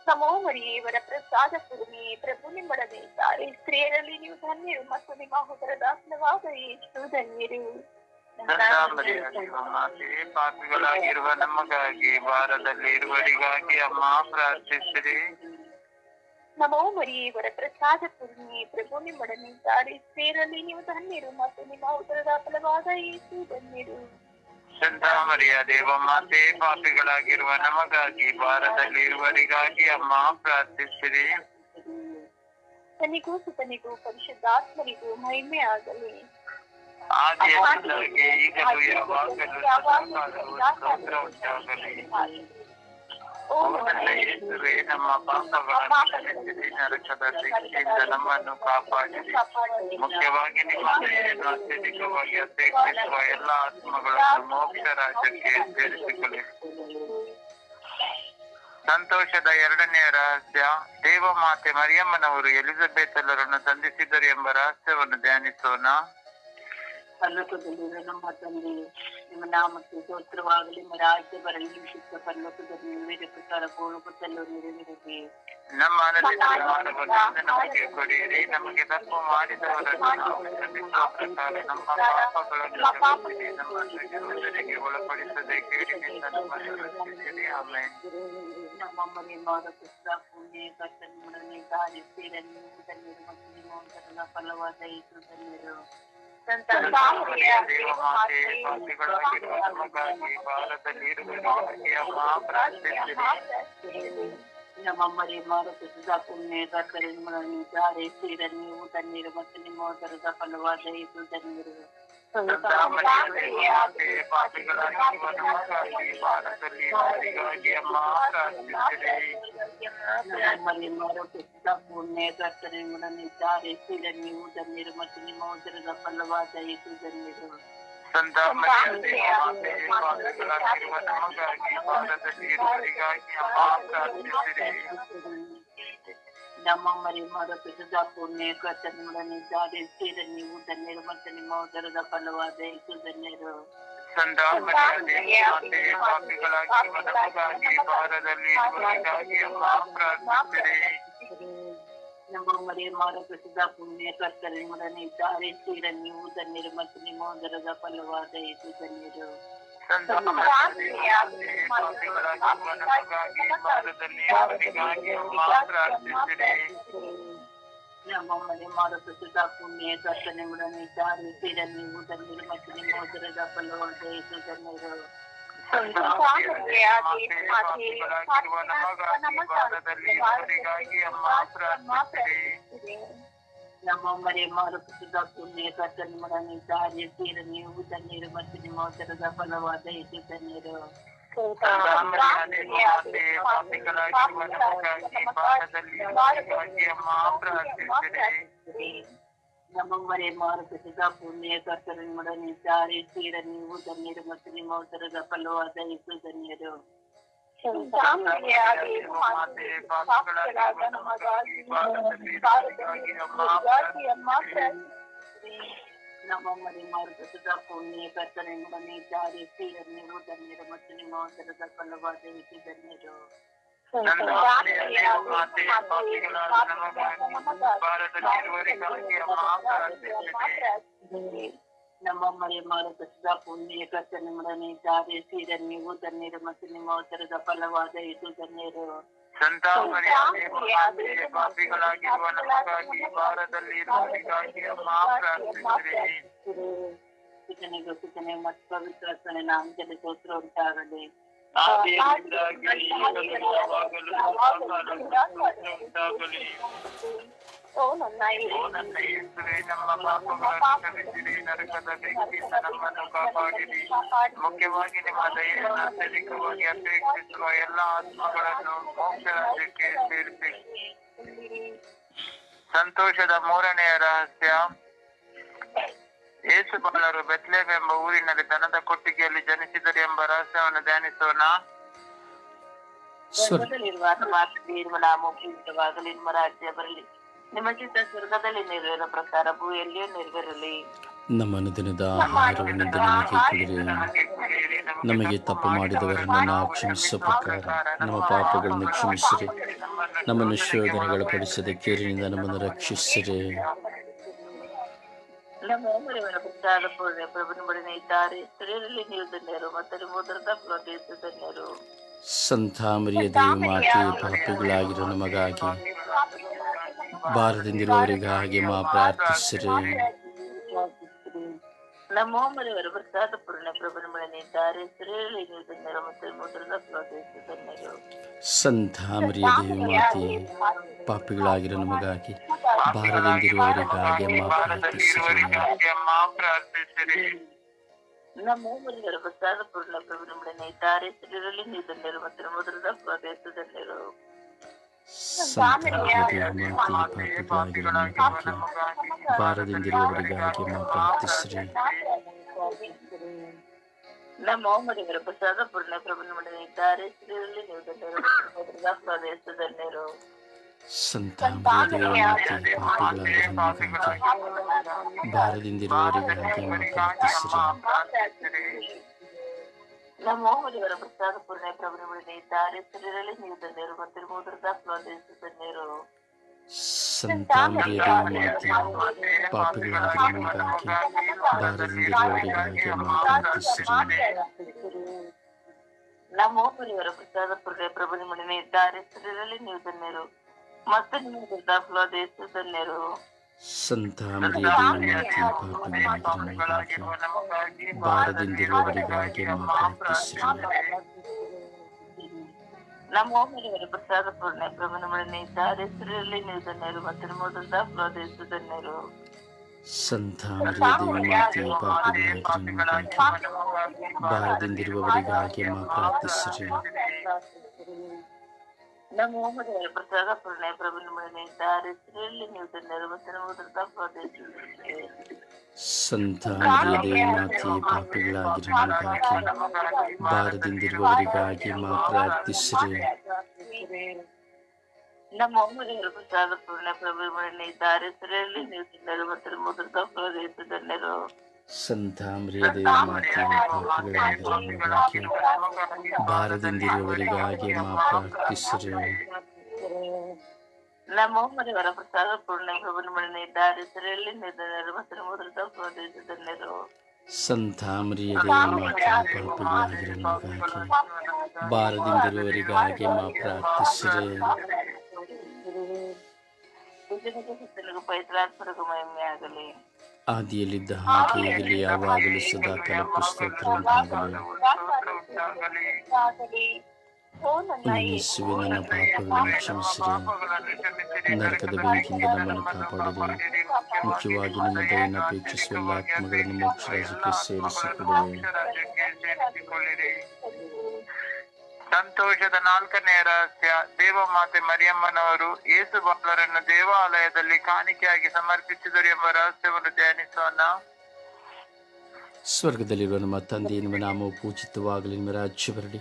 ನಮೋ ಮರಿಯೇವರ ಪ್ರಸಾದ ಪೂರ್ಣಿಯೇ ಪ್ರಭು ನಿಮ್ಮೊಡನೆ ಇದ್ದಾರೆ. ಸ್ತ್ರೀಯರಲ್ಲಿ ನೀವು ಧನ್ಯರು ಮತ್ತು ನಿಮ್ಮ ಉದರದ ಫಲವಾದ ಯೇಸು ಧನ್ಯರು.
ಪಾಪಿಗಳಾಗಿರುವ ನಮಗಾಗಿ ವಾರದಲ್ಲಿ ಇರುವರಿಗಾಗಿ ಅಮ್ಮ ಪ್ರಾರ್ಥಿಸಿರಿ.
ನಮೋ ಇವರ ಪ್ರಸಾದ ಪೂರ್ಣಿಯೇ ಪ್ರಭು ನಿಮ್ಮೊಡನೆ ಇದ್ದಾರೆ. ಸ್ತ್ರೀಯರಲ್ಲಿ ನೀವು ಧನ್ಯರು ಮತ್ತು ನಿಮ್ಮ ಉದರದ ಫಲವಾದ ಯೇಸು ಧನ್ಯರು.
ಸಂತಾಮರಿಯ ದೇವಮಾತೆ ಪಾಪಿಗಳಾಗಿರುವ ನಮಗಾಗಿ ವಾರದಲ್ಲಿ ಇರುವವರಿಗಾಗಿ ಅಮ್ಮ ಪ್ರಾರ್ಥಿಸಿರಿ.
ತನಿಗೂ ಸುತನಿಗೂ ಪರಿಶುದ್ಧಾತ್ಮನಿಗೂ ಮಹಿಮೆ ಆಗಲಿ.
ಆದಿಯಾಗಿ ಈಗಲೂ ಯಾವಾಗಲೂ ಸದಾಕಾಲವೂ ಸ್ತೋತ್ರ ಉಂಟಾಗಲಿ ನಮ್ಮ ಶಿಕ್ಷೆಯಿಂದ ನಮ್ಮನ್ನು ಕಾಪಾಡಿ ಮುಖ್ಯವಾಗಿ ನಿಮ್ಮ ದಯೆಯನ್ನು ಅತ್ಯಧಿಕವಾಗಿ ಅಪೇಕ್ಷಿಸುವ ಎಲ್ಲ ಆತ್ಮಗಳನ್ನು ಮೋಕ್ಷ ರಾಜ್ಯಕ್ಕೆ ಸೇರಿಸಿಕೊಳ್ಳಿ. ಸಂತೋಷದ ಎರಡನೆಯ ರಹಸ್ಯ ದೇವಮಾತೆ ಮರಿಯಮ್ಮನವರು ಎಲಿಜಬೆತ್ ಎಲ್ಲರನ್ನು ಸಂಧಿಸಿದರು ಎಂಬ ರಹಸ್ಯವನ್ನು ಧ್ಯಾನಿಸೋಣ.
ಪರಲೋಕದಲ್ಲಿರುವ ನಮ್ಮ ತಂದೆ ನಿಮ್ಮ ನಾಮಕ್ಕೆ ಸ್ತೋತ್ರವಾಗಲಿ ನಿಮ್ಮ ರಾಜ್ಯ ಬರಲಿ ನಿಮ್ಮ ಚಿತ್ತ ಪರಲೋಕದಲ್ಲಿ ನೆರವೇರಿದ ಪ್ರಕಾರ ಗೋಲೋಕದಲ್ಲೂ ನೆರವೇರಲಿ
ನಮ್ಮ ಅನಧಿಕ ಆಹಾರವನ್ನು ಇಂದು ನಮಗೆ ಕೊಡಿರಿ ನಮಗೆ ತಪ್ಪು ಮಾಡಿದವರನ್ನು ನಾವು ಕ್ಷಮಿಸುವ ಪ್ರಕಾರ ನಮ್ಮ ಪಾಪಗಳನ್ನು ಕ್ಷಮಿಸಿರಿ ನಮ್ಮನ್ನು ಶೋಧನೆಗೆ ಒಳಪಡಿಸದೆ ಕೇಡಿನಿಂದ ನಮ್ಮನ್ನು ರಕ್ಷಿಸಿರಿ ಆಮೇಲೆ
ನಮ್ಮ ಮನೆ ಮಾದ ಪುತ್ರ ಪುಣ್ಯ ಕರ್ತನಿಗೆ ದಾರಿ ಸೇರನ್ನು ಧನ್ಯರು ಮತ್ತು ನಿಮ್ಮ ಒಂದರನ ಫಲವಾದ ಯೇಸು ಧನ್ಯರು
ಸಂತಾಮರಿಯ ದೇವಮಾತೆ ಪಾಪಿಗಳಾಗಿರುವ ನಮಗಾಗಿ ಭಾರತದಲ್ಲಿ ಇರುವವರಿಗಾಗಿ ಅಮ್ಮ ಪ್ರಾರ್ಥಿಸಿರಿ
ನಮ್ಮ ಮನೆ ಮಾದ ಪುತ್ರ ಪುಣ್ಯ ಕರ್ತನಿಗೆ ದಾರಿ ಸೇರನ್ನು ನೀವು ಧನ್ಯರು ಮತ್ತು ನಿಮ್ಮ ಒಂದರದ ಫಲವಾದ ಯೇಸು ಧನ್ಯರು
ಸಂತಾಮರಿಯ ದೇವಮಾತೆ ಪಾಪಿಗಳಾಗಿರುವ ನಮಗಾಗಿ ಭಾರತದಲ್ಲಿ ಇರುವವರಿಗಾಗಿ ಅಮ್ಮ ಪ್ರಾರ್ಥಿಸಿರಿ
ನಮ್ಮಲ್ಲಿ ಮಾರುಕಟ್ಟೆ ಪುಣ್ಯ ಕರ್ತನೆಗಳಿದ್ದಾರೆ ಸೀಲ ನೀವು ಧನ್ಯರು ಮತ್ತು ನಿಮ್ಮ ಉದರದ ಫಲವಾದ ಯೇಸು ನಮ್ಮ ಮರಿ ಮಾರುಕಟ್ಟೆ ಪುಣ್ಯ ಕರ್ತನೆಗಳಿದ್ದಾರೆ ಸೀಲ ನೀವು ಧನ್ಯರು ಮತ್ತು ನಿಮ್ಮ ಉದರದ ಫಲವಾದ ಯೇಸು ಧನ್ಯರು
ಸಂತ ಮರಿಯದೇ ಮಾತೆ ಪಾಪಿಗಳಾಗಿರುವ ನಮಗಾಗಿ ಭಾರದಲ್ಲಿ ಇರುವವರಿಗಾಗಿ ಅಮ್ಮ ಪ್ರಾರ್ಥಿಸಿರಿ
ನಮ್ಮ ಮರಿಯ ಮಾರ ಪ್ರಸಿದ್ಧ ಪುಣ್ಯ ಕರ್ತನೆ ನಿಮ್ಮೊಡನೆ ಇದ್ದಾರೆ ಸ್ತ್ರೀರ ನೀವು ಧನ್ಯರು ಮತ್ತು ನಿಮ್ಮ ಉದರದ ಫಲವಾದ ಯೇಸು ಧನ್ಯರು
ಸಂತ ಮರಿಯದೇ ಮಾತೆ ಪಾಪಿಗಳಾಗಿರುವ ನಮಗಾಗಿ ಭಾರದಲ್ಲಿ ಇರುವವರಿಗಾಗಿ ಅಮ್ಮ ಪ್ರಾರ್ಥಿಸಿರಿ
ನಮ್ಮ ಮನೆ ಮಾರ ಪ್ರಸಿದ್ಧ ಪುಣ್ಯ ಕರ್ತನೆ ನಿಮ್ಮೊಡನೆ ಇದ್ದಾರೆ ಸ್ತ್ರೀರ ನೀವು ಧನ್ಯರು ಮತ್ತು ನಿಮ್ಮ ಉದರದ ಫಲವಾದ ಯೇಸು ಧನ್ಯರು
ಸಂತ ಮರಿಯದೇ ಮಾತೆ ಪಾಪಿಗಳಾಗಿರುವ ನಮಗಾಗಿ ಭಾರದಲ್ಲಿ ಇರುವವರಿಗಾಗಿ ಅಮ್ಮ ಪ್ರಾರ್ಥಿಸಿರಿ
ನಮ್ಮ ಮನೆ ಮಾರು ಪ್ರಸಿದ್ಧ ಪುಣ್ಯ ಕರ್ತನೆ ನಿಮ್ಮೊಡನೆ ಇದ್ದಾರೆ ಸ್ತ್ರೀರ ನೀವು ಧನ್ಯರು ಮತ್ತು ನಿಮ್ಮ ಉದರದ ಫಲವಾದ ಯೇಸು ಧನ್ಯರು
ಮರಿಯದೇ ಮಾತೆ ಪಾಪಿಗಳಾಗಿರುವ ನಮಗಾಗಿ ಭಾರದಲ್ಲಿ ಇರುವವರಿಗಾಗಿ ಅಮ್ಮ ಪ್ರಾರ್ಥಿಸಿರಿ
ನಮ್ಮ ಮರೆ ಮಾರು ಪ್ರಸಿದ್ಧ ಪುಣ್ಯ ಕರ್ತನೆ ನಿಮ್ಮೊಡನೆ ಇದ್ದಾರೆ ಸ್ತ್ರೀರ ನೀವು ಧನ್ಯರು ಮತ್ತು ನಿಮ್ಮ ಉದರದ ಫಲವಾದ ಯೇಸು ಧನ್ಯರು ನಮ್ಮ ಮನೆ ಮಾರು ಪ್ರಸಿದ್ಧ ಪುಣ್ಯ ಕರ್ತನೆ ನಿಮ್ಮೊಡನೆ ಇದ್ದಾರೆ ಸ್ತ್ರೀರ ನೀವು ಧನ್ಯರು ಮತ್ತು ನಿಮ್ಮ ಉದರದ ಫಲವಾದ ಯೇಸು ಧನ್ಯರು
ನನ್ನ
ನಮ್ಮ ಮರೆ ಮಾರು ಪ್ರಸಿದ್ಧ ಪುಣ್ಯ ಕರ್ತನೆ ನಿಮ್ಮೊಡನೆ ಸೀರೆ ನೀವು ಧನ್ಯರು ಮತ್ತು ನಿಮ್ಮ ಉದರದ ಫಲವಾದ
ಇದು ಮಾತೆ ಪಾಪಿಗಳಾಗಿರುವ ನಮಗಾಗಿ ಭಾರದಲ್ಲಿ
ಪಿತನಿಗೂ ಪಿತನೆ ಮತ್ತು ಪವಿತ್ರ ನಾಮದಲ್ಲಿ ಸ್ತೋತ್ರ ಉಂಟಾಗಲಿ.
ಉಂಟಾಗಲಿ.
ಓ ನನ್ನ
ಓ ನನ್ನ ಯೇಸುವೇ ನಮ್ಮ ಪಾಪಗಳನ್ನು ಕ್ಷಮಿಸಿರಿ ನರಕದ ಬೆಂಕಿಯಿಂದ ನಮ್ಮನ್ನು ಕಾಪಾಡಿರಿ ಮುಖ್ಯವಾಗಿ ನಿಮ್ಮ ದಯೆಯನ್ನು ಅತ್ಯಧಿಕವಾಗಿ ಅಪೇಕ್ಷಿಸುವ ಎಲ್ಲ ಆತ್ಮಗಳನ್ನು ಮೋಕ್ಷ ರಾಜ್ಯಕ್ಕೆ ಸೇರಿಸಿ ಸಂತೋಷದ ಮೂರನೆಯ ರಹಸ್ಯ. ಯೇಸು ಬಾಲರು ಬೆತ್ಲೇಮ್ ಎಂಬ ಊರಿನಲ್ಲಿ ದನದ ಕೊಟ್ಟಿಗೆಯಲ್ಲಿ ಜನಿಸಿದರು ಎಂಬ ರಹಸ್ಯವನ್ನು ಧ್ಯಾನಿಸೋಣ.
ಸ್ವರ್
ಸ್ವರ್ಗದಲ್ಲಿರುವ ಮಾತು ನಿರ್ಮಲಾಮ ಪೂಜಿತವಾಗಲಿ ನಿಮ್ಮ ರಾಜ್ಯ ಬರಲಿ. ನಿಮ್ಮ ಚಿತ್ತ ಸ್ವರ್ಗದಲ್ಲಿ ನೆರವೇರ ಪ್ರಕಾರ ಭೂಮಿಯಲ್ಲಿಯೂ ನೆರವೇರಲಿ
ನಮ್ಮ ಅನುದಿನದ ಆಹಾರವನ್ನು ನಮಗೆ ಕೊಡಿರಿ ನಮಗೆ ತಪ್ಪು ಮಾಡಿದವರನ್ನು ನಾವು ಕ್ಷಮಿಸುವ ಪ್ರಕಾರ ನಮ್ಮ ಪಾಪಗಳನ್ನು ಕ್ಷಮಿಸಿರಿ ನಮ್ಮನ್ನು ಶೋಧನೆಗಳ ಪಡಿಸದೆ ಕೇರಿನಿಂದ ನಮ್ಮನ್ನು ರಕ್ಷಿಸಿರಿ
ನಮ್ಮ ಮರಿವರ ಪ್ರಸಾದ ಪೂರ್ಣ ಪ್ರಭುನ ಬಡನೆ ಇದ್ದಾರೆ ಸ್ತ್ರೀಯರಲ್ಲಿ ನೀವು ಧನ್ಯರು ಮತ್ತು ನಿಮ್ಮ ಉದರದ ಪ್ರದೇಶ ಧನ್ಯರು
ಸಂತ ಮರಿಯ ದೇವಿ ಮಾತೆ ಪಾಪಿಗಳಾಗಿರೋ ನಮಗಾಗಿ ಭಾರದಿಂದಿರುವವರಿಗಾಗಿ ಮಾ ಪ್ರಾರ್ಥಿಸಿರಿ.
ನಮ್ಮ ಮರಿವರ ಪ್ರಸಾದ ಪೂರ್ಣ ಪ್ರಭುನ ನೀವು ಧನ್ಯರು ಮತ್ತು ಧನ್ಯರು.
ಸಂತ ಮರಿಯ ದೇವಿ ಮಾತೆ ಪಾಪಿಗಳಾಗಿರೋ ನಮಗಾಗಿ ಭಾರದಿಂದಿರುವವರಿಗಾಗಿ ಮಾ ಪ್ರಾರ್ಥಿಸಿರಿ.
ನಮ್ಮ ಮರಿವರ ಪ್ರಸಾದ ಪೂರ್ಣ ಪ್ರಭುನ ಬಡನೆ ಶ್ರೀರಲ್ಲಿ ನೀವು ಧನ್ಯರು ಮತ್ತು ಉದರದ ಪ್ರದೇಶ ಧನ್ಯರು
ಸಂತ ಮರಿಯ ದೇವಿ ಮಾತೆ ಪಾಪಿಗಳಾಗಿರೋ ನಮಗಾಗಿ ಭಾರದಿಂದಿರುವವರಿಗಾಗಿ ಮಾ ಪ್ರಾರ್ಥಿಸಿರಿ
ನಮ್ಮ ಮರಿವರ ಪ್ರಸಾದ ಪೂರ್ಣ ಪ್ರಭುನ ಬಡನೆ ಇದ್ದಾರೆ ಸ್ತ್ರೀಯರಲ್ಲಿ ನೀವು ಧನ್ಯರು ಮತ್ತು ನಿಮ್ಮ ಉದರದ ಪ್ರದೇಶ ಧನ್ಯರು
ಸಂತ ಮರಿಯ ದೇವಿ ಮಾತೆ ಪಾಪಿಗಳಾಗಿರೋ ನಮಗಾಗಿ ಭಾರದಿಂದಿರುವವರಿಗಾಗಿ ಮಾ ಪ್ರಾರ್ಥಿಸಿರಿ
ನಮ್ಮ ಮರಿವರ ಪ್ರಸಾದ ಪೂರ್ಣ ಪ್ರಭುನ ಬಡನೆ ಇದ್ದಾರೆ ಸ್ತ್ರೀಯರಲ್ಲಿ ನೀವು ಧನ್ಯರು ಮತ್ತು ನಿಮ್ಮ ಉದರದ ಪ್ರದೇಶ ಧನ್ಯರು
ಸಂತ ಮರಿಯ ದೇವಿ ಮಾತೆ ಪಾಪಿಗಳಾಗಿರೋ ನಮಗಾಗಿ ಭಾರದಿಂದಿರುವವರಿಗಾಗಿ ಮಾ ಪ್ರಾರ್ಥಿಸಿರಿ
ನಮ್ಮ ಮರಿವರ ಪ್ರಸಾದ ಪೂರ್ಣ ಪ್ರಭುನ ಬಡನೆ ಇದ್ದಾರೆ ಸ್ತ್ರೀಯರಲ್ಲಿ ನೀವು ಧನ್ಯರು ಮತ್ತು ನಿಮ್ಮ ಉದರದ ಪ್ರದೇಶ ಧನ್ಯರು
ಸಂತ ಮರಿಯ ದೇವಿ ಮಾತೆ ಪಾಪಿಗಳಾಗಿರೋ ನಮಗಾಗಿ ಭಾರದಿಂದಿರುವವರಿಗಾಗಿ ಮಾ ಪ್ರಾರ್ಥಿಸಿರಿ
ನಮ್ಮ ಮರಿವರ ಪ್ರಸಾದ ಪೂರ್ಣ ಬಡನೆ ಇದ್ದಾರೆ ಸ್ತ್ರೀಯರಲ್ಲಿ ನೀವು ಧನ್ಯರು ಮತ್ತು ಉದರದ ಪ್ರದೇಶ ಧನ್ಯರು
ಸಂತ ಮರಿಯ ದೇವಿ ಮಾತೆ ಪಾಪಿಗಳಾಗಿರೋ ಮಾ ಪ್ರಾರ್ಥಿಸಿರಿ
ನಮ್ಮ ಮರಿವರ ಪ್ರಸಾದ ಪೂರ್ಣ ಪ್ರಭುನ ಬಡನೆ ಇದ್ದಾರೆ ಸ್ತ್ರೀಯರಲ್ಲಿ ನೀವು ಧನ್ಯರು ಮತ್ತು ನಿಮ್ಮ ಉದರದ ಪ್ರದೇಶ ಧನ್ಯರು
ಸಂತ ಮರಿಯ ದೇವಿ ಮಾತೆ ಪಾಪಿಗಳಾಗಿರೋ ನಮಗಾಗಿ ಭಾರದಿಂದಿರುವವರಿಗಾಗಿ ಮಾ ಪ್ರಾರ್ಥಿಸಿರಿ
ನಮ್ಮ ಮರಿವರ ಪ್ರಸಾದ ಪೂರ್ಣ ಪ್ರಭುನ ಬಡನೆ ಇದ್ದಾರೆ ಸ್ತ್ರೀಯರಲ್ಲಿ ನೀವು ಧನ್ಯರು ಮತ್ತು ನಿಮ್ಮ ಉದರದ ಪ್ರದೇಶ ಧನ್ಯರು
ಸಂತಾಮ್ರಿಯ ದೇವ ಮಾತೆಯ ಪಾಪಗಳಾಗಿರುವುದಕ್ಕೆ ಭಾರದಿಂದಿರುವವರಿಗಾಗಿ ಮಾ ಪ್ರಾರ್ಥಿಸಿರು
ನಮೋ ಮರಿವರ ಪ್ರಸಾದ ಪೂರ್ಣ ಭವನ ಮನೆ ದಾರಿದ್ರಲ್ಲಿ ನಿಧನರು ಮತ್ತು ಮೊದಲು ಪ್ರದೇಶದಲ್ಲಿರು
ಸಂತಾಮ್ರಿಯ ದೇವ ಮಾತೆಯ ಪಾಪಗಳಾಗಿರುವುದಕ್ಕೆ ಭಾರದಿಂದಿರುವವರಿಗಾಗಿ ಮಾ ಪ್ರಾರ್ಥಿಸಿರು
ಪವಿತ್ರಾತ್ಮರಿಗೂ ಮಹಿಮೆ ಆಗಲಿ
ಆದಿಯಲ್ಲಿದ್ದ ಹಾಗೆ ಈಗಲೇ ಯಾವಾಗಲೂ ಸದಾ ಕಾಲ ಪುಸ್ತಕ ಉಂಟಾಗಲಿ
ಆಗಲಿ ಓ ನನ್ನ
ಯೇಸುವೆ ನನ್ನ ಪಾಪಗಳನ್ನು ಕ್ಷಮಿಸಿರಿ ನರಕದ ಬೆಂಕಿಯಿಂದ ನಮ್ಮನ್ನು ಕಾಪಾಡಿರಿ ಮುಖ್ಯವಾಗಿ ನಿಮ್ಮ ದಯನ ಅಪೇಕ್ಷಿಸುವ ಎಲ್ಲ ಆತ್ಮಗಳನ್ನು ಮೋಕ್ಷ ರಾಜ್ಯಕ್ಕೆ ಸೇರಿಸಿಕೊಡುವೆ
ಸೇರಿಸಿಕೊಳ್ಳಿರಿ ಸಂತೋಷದ ನಾಲ್ಕನೇ ರಹಸ್ಯ ದೇವಮಾತೆ ಮರಿಯಮ್ಮನವರು ಯೇಸು ಬಾಲರನ್ನು ದೇವಾಲಯದಲ್ಲಿ ಕಾಣಿಕೆಯಾಗಿ ಸಮರ್ಪಿಸಿದರು ಎಂಬ ರಹಸ್ಯವನ್ನು ಧ್ಯಾನಿಸೋಣ.
ಸ್ವರ್ಗದಲ್ಲಿರುವ ನಮ್ಮ ತಂದೆ, ನಿಮ್ಮ ನಾಮವು ಪೂಜಿತವಾಗಲಿ, ನಿಮ್ಮ ರಾಜ್ಯ ಬರಲಿ.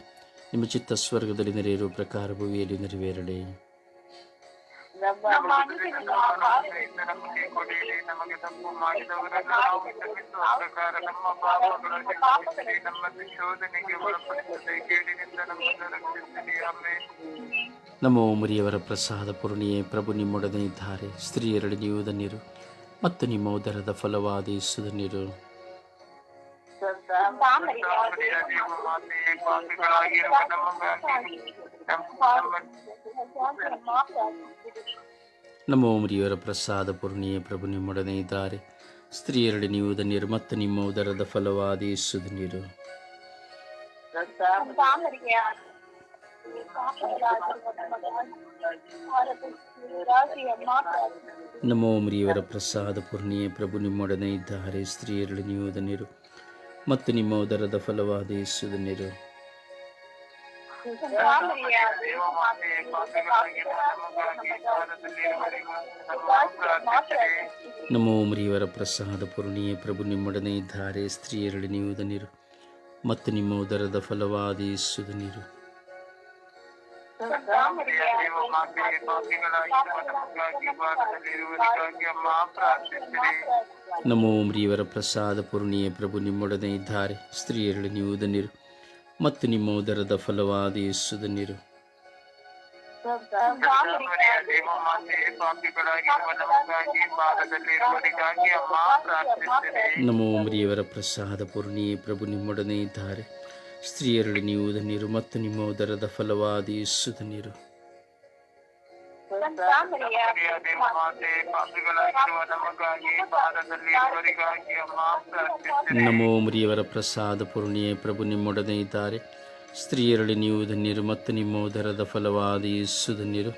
ನಿಮ್ಮ ಚಿತ್ತ ಸ್ವರ್ಗದಲ್ಲಿ ನೆರೆಯಿರುವ ಪ್ರಕಾರ ಭೂಮಿಯಲ್ಲಿ ನೆರವೇರಲಿ.
ನಮ್ಮ
ನಮಗೆ ಕೊಡಿರಿ ನಮಗೆ ತಪ್ಪು ಮಾಡಿದವರನ್ನು ನಾವು ಕ್ಷಮಿಸುವ ಪ್ರಕಾರ ನಮ್ಮ ಪಾಪಗಳನ್ನು ಕ್ಷಮಿಸಿರಿ. ನಮ್ಮನ್ನು ಶೋಧನೆಗೆ ಒಳಪಡಿಸದೆ ಕೇಳಿನಿಂದ ನಮ್ಮನ್ನು ರಕ್ಷಿಸಿರಿ ಆಮೇಲೆ
ನಮ್ಮ ಮುರಿಯವರ ಪ್ರಸಾದ ಪೂರ್ಣಿಯೇ. ಪ್ರಭು ನಿಮ್ಮೊಡನೆ ಇದ್ದಾರೆ. ಸ್ತ್ರೀಯರಲ್ಲಿ ನೀವು ಧನ್ಯರು ಮತ್ತು ನಿಮ್ಮ ಉದರದ ಫಲವಾದ ಯೇಸು ಧನ್ಯರು
ದೇವಮಾತೆಯೇ, ಪಾಪಿಗಳಾಗಿರುವ ನಮ್ಮ
ನಮ್ಮ ಮುರಿಯವರ ಪ್ರಸಾದ ಪೂರ್ಣಿಯ ಪ್ರಭು ನಿಮ್ಮೊಡನೆ ಇದ್ದಾರೆ. ಸ್ತ್ರೀಯರಡೆ ನೀವು ಧನ್ಯರು ಮತ್ತು ನಿಮ್ಮ ಉದರದ ಫಲವಾದ ಯೇಸು ಧನ್ಯರು. ನಮ್ಮ ಮುರಿಯವರ ಪ್ರಸಾದ ಪೂರ್ಣಿಯ ಪ್ರಭು ನಿಮ್ಮೊಡನೆ ಇದ್ದಾರೆ. ಸ್ತ್ರೀಯರಡೆ ನೀವು ಧನ್ಯರು ಮತ್ತು ನಿಮ್ಮ ಉದರದ ಫಲವಾದ ಯೇಸು
ದೇವಮಾತೆಯೇ,
ಮರಿಯವರ ಪ್ರಸಾದ ಪೂರ್ಣಿಯೇ ಪ್ರಭು ನಿಮ್ಮೊಡನೆ ಇದ್ದಾರೆ ನೀವುದ ನೀರು ಮತ್ತು ನಿಮ್ಮ ಉದರದ
ಫಲವಾದೀಸುದ ನೀರು
ನಮೋ ಮುರಿಯವರ ಪ್ರಸಾದ ಪೂರ್ಣಿಯೇ ಪ್ರಭು ನಿಮ್ಮೊಡನೆ ಇದ್ದಾರೆ ಸ್ತ್ರೀಯರಲ್ಲಿ ನೀವು ಧನ್ಯರು ಮತ್ತು ನಿಮ್ಮ ಉದರದ ಫಲವಾದ
ಯೇಸುದ ನೀರು.
ನಮ್ಮ ಮುರಿಯವರ ಪ್ರಸಾದ ಪೂರ್ಣಿಯೇ ಪ್ರಭು ನಿಮ್ಮೊಡನೆ ಇದ್ದಾರೆ. ಸ್ತ್ರೀಯರಲ್ಲಿ ನೀವು ನೀರು ಮತ್ತು ನಿಮ್ಮ ಉದರದ ಫಲವಾದ ಯೇಸುದ ಧನ್ಯರು
ಪಾಪಿಗಳಾಗಿರುವ ನಮಗಾಗಿ ಅಮ್ಮ
ನಮೋ ಮುರಿಯವರ ಪ್ರಸಾದ ಪೂರ್ಣಿಯೇ ಪ್ರಭು ನಿಮ್ಮೊಡನೆ ಇದ್ದಾರೆ. ಸ್ತ್ರೀಯರಲ್ಲಿ ನೀವು ಧನ್ಯರು ಮತ್ತು ನಿಮ್ಮ ಉದರದ ಫಲವಾದ ಯೇಸು ಧನ್ಯರು.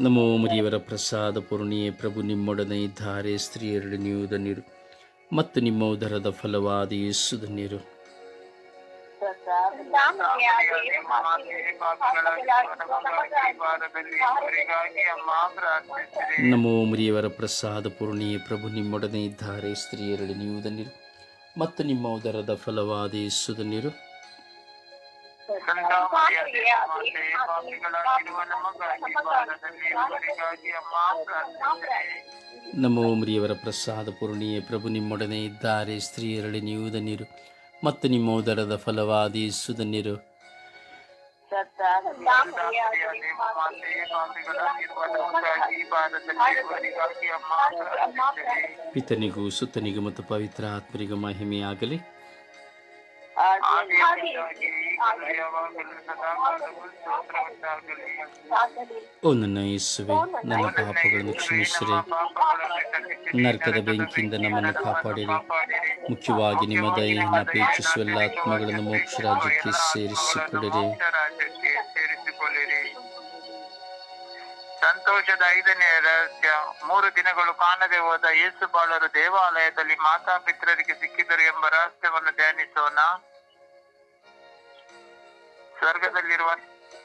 ನಮೋ ಮುರಿಯವರ ಪ್ರಸಾದ ಪೂರ್ಣಿಯೇ ಪ್ರಭು ನಿಮ್ಮೊಡನೆ ಇದ್ದಾರೆ. ಸ್ತ್ರೀಯರಲ್ಲಿ ನೀವು ಧನ್ಯರು. ಮತ್ತು ನಿಮ್ಮ ಉದರದ ಫಲವಾದ
ಯೇಸುದ ನೀರು
ನಮೋ ಮುರಿಯವರ ಪ್ರಸಾದ ಪೂರ್ಣಿಯೇ ಪ್ರಭು ನಿಮ್ಮೊಡನೆ ಇದ್ದಾರೆ ಸ್ತ್ರೀಯರಲ್ಲಿ ನೀವು ನೀರು ಮತ್ತು ನಿಮ್ಮ ಉದರದ ಫಲವಾದ ಯೇಸು ಧನ್ಯರು ನಮೋ ಮುರಿಯವರ ಪ್ರಸಾದ ಪೂರ್ಣಿಯೇ. ಪ್ರಭು ನಿಮ್ಮೊಡನೆ ಇದ್ದಾರೆ ಸ್ತ್ರೀಯರಳಿ ನೀವು ಧನ್ಯರು ಮತ್ತು ನಿಮ್ಮ ಉದರದ ಫಲವಾದಿ ಯೇಸು ಧನ್ಯರು
ಸಂತಾಮರಿಯ ದೇವಮಾತೆಯೇ, ಪಾಪಿಗಳಾಗಿರುವ ನಮಗಾಗಿ ಭಾರತದಲ್ಲಿರುವವರಿಗಾಗಿ ಅಮ್ಮ ಪ್ರಾರ್ಥಿಸಿರಿ
ಪಿತನಿಗೂ ಸುತ್ತನಿಗೂ ಮತ್ತು ಪವಿತ್ರ ಆತ್ಮರಿಗೂ ಮಹಿಮೆಯಾಗಲಿ. ಓ ನನ್ನ ಯೇಸುವೆ ನನ್ನ ಪಾಪಗಳನ್ನು ಕ್ಷಮಿಸಿರಿ. ನರಕದ ಬೆಂಕಿಯಿಂದ ನಮ್ಮನ್ನು ಕಾಪಾಡಿರಿ. ಮುಖ್ಯವಾಗಿ ನಿಮ್ಮ ದಯೆಯನ್ನು ಅಪೇಕ್ಷಿಸುವ ಎಲ್ಲ ಆತ್ಮಗಳನ್ನು ಮೋಕ್ಷ ರಾಜ್ಯಕ್ಕೆ ಸೇರಿಸಿಕೊಡಿರಿ
ಸಂತೋಷದ ಐದನೇ ರಹಸ್ಯ. ಮೂರು ದಿನಗಳು ಕಾಣದೆ ಹೋದ ಯೇಸು ಬಾಳರು ದೇವಾಲಯದಲ್ಲಿ ಮಾತಾಪಿತ್ರರಿಗೆ ಸಿಕ್ಕಿದರು ಎಂಬ ರಹಸ್ಯವನ್ನು ಧ್ಯಾನಿಸೋಣ. ಸ್ವರ್ಗದಲ್ಲಿರುವ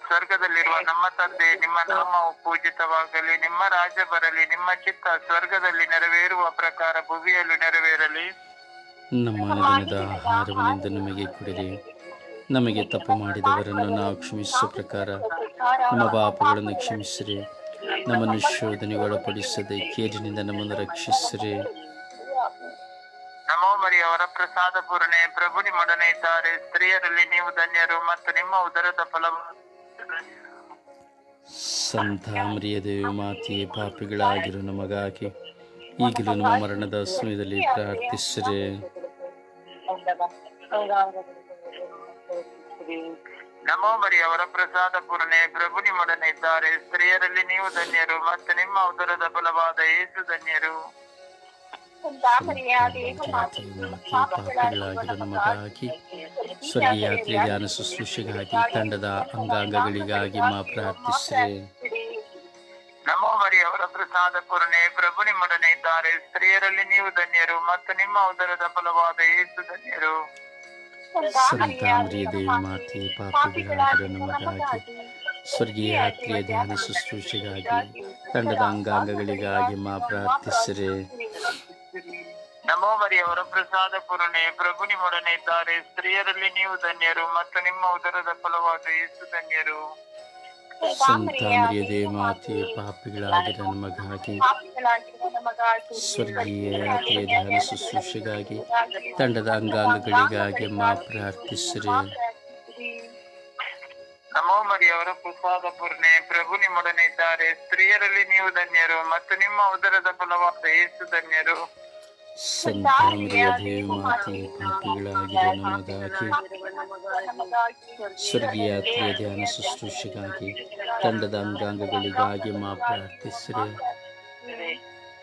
ಸ್ವರ್ಗದಲ್ಲಿರುವ ನಮ್ಮ ತಂದೆ ನಿಮ್ಮ ನಾಮವು ಪೂಜಿತವಾಗಲಿ ನಿಮ್ಮ ರಾಜ್ಯ ಬರಲಿ ನಿಮ್ಮ ಚಿತ್ತ ಸ್ವರ್ಗದಲ್ಲಿ ನೆರವೇರುವ ಪ್ರಕಾರ ಭುವಿಯಲ್ಲೂ ನೆರವೇರಲಿ.
ನಮ್ಮ ದಿನದ ಆಹಾರವನ್ನಿಂದ ನಮಗೆ ಕೊಡಿರಿ. ನಮಗೆ ತಪ್ಪು ಮಾಡಿದವರನ್ನು ನಾವು ಕ್ಷಮಿಸುವ ಪ್ರಕಾರ ನಮ್ಮ ಪಾಪಗಳನ್ನು ಕ್ಷಮಿಸಿರಿ. ನಮ್ಮನ್ನು ಶೋಧನೆಗೊಳಪಡಿಸದೆ ಒಳಪಡಿಸದೆ ಕೇಡಿನಿಂದ ನಮ್ಮನ್ನು ರಕ್ಷಿಸಿರಿ.
ನಮೋ ಮರಿಯವರ ಪ್ರಸಾದ ಪೂರ್ಣೆ. ಪ್ರಭು ನಿಮ್ಮೊಡನೆ ಇದ್ದಾರೆ. ಸ್ತ್ರೀಯರಲ್ಲಿ ನೀವು ಧನ್ಯರು ಮತ್ತು ನಿಮ್ಮ ಉದರದ ಫಲವು
ಸಂತ ಮರಿಯದೇವಿ ಮಾತೆಯೇ ಪಾಪಿಗಳಾಗಿರು ನಮಗಾಗಿ. ಈಗಲೂ ನಮ್ಮ ಮರಣದ ಸಮಯದಲ್ಲಿ ಪ್ರಾರ್ಥಿಸಿರಿ.
ನಮೋ ಮರಿಯವರ ಪ್ರಸಾದ ಪೂರ್ಣೆ. ಪ್ರಭು ನಿಮ್ಮೊಡನೆ ಇದ್ದಾರೆ. ಸ್ತ್ರೀಯರಲ್ಲಿ ನೀವು ಧನ್ಯರು ಮತ್ತು ನಿಮ್ಮ ಉದರದ ಫಲವಾದ ಏಸು ಧನ್ಯರು.
ಸಂತಾಮರಿಯ
ನಮಗಾಗಿ ಸ್ವರ್ಗೀಯ ಯಾತ್ರೆ ಧ್ಯಾನ ಶುಶ್ರೂಷೆಗಾಗಿ ತಂಡದ ಅಂಗಾಂಗಗಳಿಗಾಗಿ ಮಾ ಪ್ರಾರ್ಥಿಸಿರಿ
ನಮೋ ಮರಿಯವರ ಪ್ರಸಾದ ಪೂರ್ಣೆ ಪ್ರಭು ನಿಮ್ಮೊಡನೆ ಇದ್ದಾರೆ. ಸ್ತ್ರೀಯರಲ್ಲಿ ನೀವು ಧನ್ಯರು ಮತ್ತು ನಿಮ್ಮ ಉದರದ ಫಲವಾದ ಏಸು ಧನ್ಯರು.
ಸಂತ ದೇವಿ ಮಾತೆ ಪಾಪಿಗಳಾಗಿರೋ ನಮಗಾಗಿ ಸ್ವರ್ಗೀಯ ಯಾತ್ರೆಯ ಧ್ಯಾನ ಶುಶ್ರೂಷೆಗಾಗಿ ತಂಡದ ಅಂಗಾಂಗಗಳಿಗಾಗಿ ಮಾ ಪ್ರಾರ್ಥಿಸಿರಿ.
ನಮೋ ಮರಿಯವರ ಪ್ರಸಾದ ಪೂರ್ಣೆ ಪ್ರಭು ನಿಮ್ಮೊಡನೆ ಇದ್ದಾರೆ. ಸ್ತ್ರೀಯರಲ್ಲಿ ನೀವು ಧನ್ಯರು ಮತ್ತು ನಿಮ್ಮ ಉದರದ ಫಲವಾದ ಯೇಸು ಧನ್ಯರು.
ಸಂತ ಮಾತೆ ಪಾಪಿಗಳಾಗಿರೋ ನಮಗಾಗಿ ಸ್ವರ್ಗೀಯ ಧ್ಯಾನ ಶುಶ್ರೂಷೆಗಾಗಿ ತಂಡದ ಅಂಗಾಂಗಗಳಿಗಾಗಿ ಮಾ ಪ್ರಾರ್ಥಿಸಿರಿ.
ನಮೋ ಮರಿಯವರ ಪ್ರಸಾದ ಪೂರ್ಣೆ ಪ್ರಭು ನಿಮ್ಮೊಡನೆ ಇದ್ದಾರೆ. ಸ್ತ್ರೀಯರಲ್ಲಿ ನೀವು ಧನ್ಯರು ಮತ್ತು ನಿಮ್ಮ ಉದರದ ಫಲವಾದ ಯೇಸು ಧನ್ಯರು.
ಸಂತ ದೇವಮಾತೆ ಮಾತೆಯೇ ಪಾಪಿಗಳಾಗಿರೋ ನಮಗಾಗಿ ಸ್ವರ್ಗೀಯ ಯಾತ್ರೆಯ ಧ್ಯಾನ ಶುಶ್ರೂಷೆಗಾಗಿ ತಂಡದ ಅಂಗಾಂಗಗಳಿಗಾಗಿ ಮಾ ಪ್ರಾರ್ಥಿಸಿರಿ.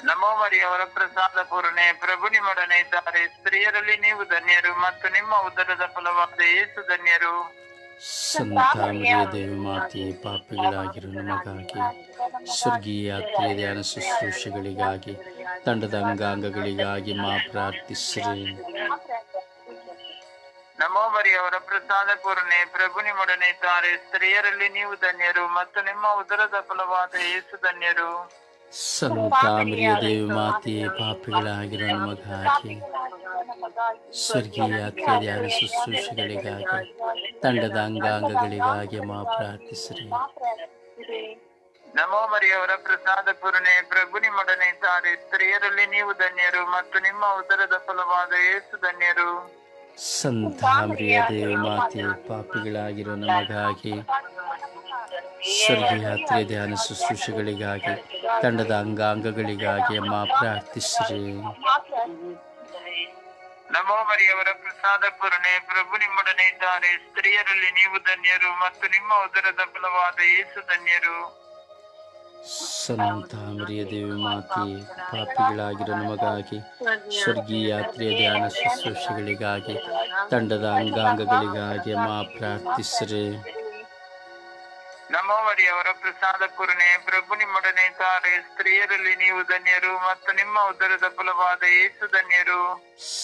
ನಮೋ ಮರಿಯವರ ಪ್ರಸಾದ ಪೂರ್ಣೆ ಪ್ರಭು ನಿಮ್ಮೊಡನೆ ಇದ್ದಾರೆ. ಸ್ತ್ರೀಯರಲ್ಲಿ ನೀವು ಧನ್ಯರು ಮತ್ತು ನಿಮ್ಮ ಉದರದ ಫಲವಾದ ಏಸು ಧನ್ಯರು.
ಸಂತ ಮರಿಯದೇವಿ ಮಾತೆಯೇ ಪಾಪಿಗಳಾಗಿರೋ ನಮಗಾಗಿ ಸ್ವರ್ಗೀಯ ಧ್ಯಾನ ಶುಶ್ರೂಷೆಗಳಿಗಾಗಿ ತಂಡದ ಅಂಗಾಂಗಗಳಿಗಾಗಿ ಮಾ ಪ್ರಾರ್ಥಿಸಿರಿ.
ನಮೋ ಮರಿಯವರ ಪ್ರಸಾದ ಪೂರ್ಣೆ ಪ್ರಭು ನಿಮ್ಮೊಡನೆ ಇದ್ದಾರೆ. ಸ್ತ್ರೀಯರಲ್ಲಿ ನೀವು ಧನ್ಯರು ಮತ್ತು ನಿಮ್ಮ ಉದರದ ಫಲವಾದ ಯೇಸು ಧನ್ಯರು.
ಸಂತ ಮರಿಯದೇವಿ ಮಾತೆಯೇ ಪಾಪಿಗಳಾಗಿರೋ ನಮಗಾಗಿ ಸ್ವರ್ಗೀಯ ಧ್ಯಾನ ಶುಶ್ರೂಷೆಗಳಿಗಾಗಿ ತಂಡದ ಅಂಗಾಂಗಗಳಿಗಾಗಿ ಮಾ ಪ್ರಾರ್ಥಿಸಿರಿ.
ನಮೋ ಮರಿಯವರ ಪ್ರಸಾದ ಪೂರ್ಣೆ ಪ್ರಭು ನಿಮ್ಮೊಡನೆ ಸಾರಿ ಸ್ತ್ರೀಯರಲ್ಲಿ ನೀವು ಧನ್ಯರು ಮತ್ತು ನಿಮ್ಮ ಉದರದ ಫಲವಾದ ಏಸು ಧನ್ಯರು.
ಸಂತ ಮರಿಯದೇವಿ ಮಾತೆ ಪಾಪಿಗಳಾಗಿರೋ ನಮಗಾಗಿ ಸ್ವರ್ಗೀಯ ಯಾತ್ರಿ ಧ್ಯಾನ ಶುಶ್ರೂಷೆಗಳಿಗಾಗಿ ತಂಡದ ಅಂಗಾಂಗಗಳಿಗಾಗಿ ಅಮ್ಮ ಪ್ರಾರ್ಥಿಸ್ರಿ.
ನಮೋ ಮರಿಯವರ ಪ್ರಸಾದ ಪೂರ್ಣೆ ಪ್ರಭು ನಿಮ್ಮೊಡನೆ ಇದ್ದಾರೆ. ಸ್ತ್ರೀಯರಲ್ಲಿ ನೀವು ಧನ್ಯರು ಮತ್ತು ನಿಮ್ಮ ಉದರದ ಫಲವಾದ ಯೇಸು ಧನ್ಯರು.
ಸಂತ ಮರಿಯದೇವಿ ಮಾತೆ ಪಾಪಿಗಳಾಗಿರೋ ನಮಗಾಗಿ ಸ್ವರ್ಗೀಯ ಯಾತ್ರೆಯ ಧ್ಯಾನ ಶುಶ್ರೂಷೆಗಳಿಗಾಗಿ ತಂಡದ ಅಂಗಾಂಗಗಳಿಗಾಗಿ ಮಾ ಪ್ರಾರ್ಥಿಸಿರಿ.
ನಮೋ ಮರಿಯವರ ಪ್ರಸಾದ ಪೂರ್ಣೆ ಪ್ರಭು ನಿಮ್ಮೊಡನೆ ತಾರೆ ಸ್ತ್ರೀಯರಲ್ಲಿ ನೀವು ಧನ್ಯರು ಮತ್ತು ನಿಮ್ಮ ಉದರದ ಫಲವಾದ ಏಸು ಧನ್ಯರು.